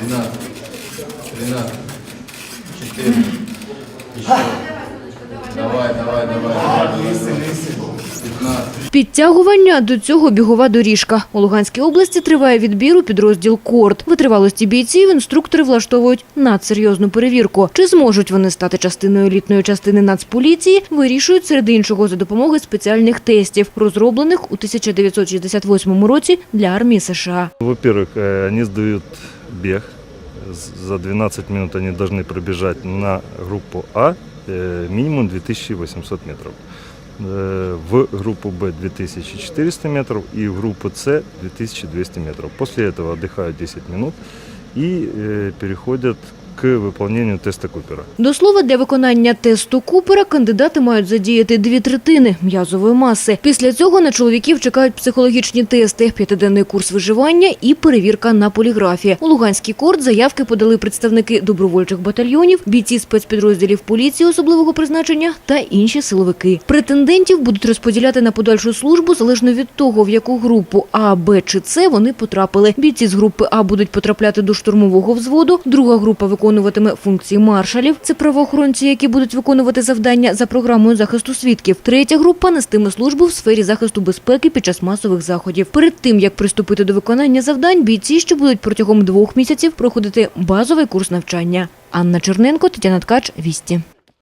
12, 13, 4. Еще. Давай, давай, давай. 15. Підтягування до цього бігова доріжка. У Луганській області триває відбір у підрозділ «Корд». Витривалості бійців інструктори влаштовують надсерйозну перевірку. Чи зможуть вони стати частиною елітної частини Нацполіції, вирішують серед іншого за допомогою спеціальних тестів, розроблених у 1968 році для армії США. Во-первых, э, они сдают бег. З- За 12 минут они должны пробежать на группу А э, минимум 2800 метров. Э, В группу Б 2400 метров и в группу С 2200 метров. После этого отдыхают 10 минут и э, переходят к выполнению теста Купера. До слова, для виконання тесту Купера кандидати мають задіяти дві третини м'язової маси. Після цього на чоловіків чекають психологічні тести, п'ятиденний курс виживання і перевірка на поліграфі. У Луганський корт заявки подали представники добровольчих батальйонів, бійці спецпідрозділів поліції особливого призначення та інші силовики. Претендентів будуть розподіляти на подальшу службу залежно від того, в яку групу А, Б чи С вони потрапили. Бійці з групи А будуть потрапляти до штурмового взводу, друга група виконуватиме функції маршалів. Це правоохоронці, які будуть виконувати завдання за програмою захисту свідків. Третя група нестиме службу в сфері захисту безпеки під час масових заходів. Перед тим як приступити до виконання завдань, бійці що будуть протягом двох місяців проходити базовий курс навчання. Анна Черненко, Тетяна Ткач, Вісті.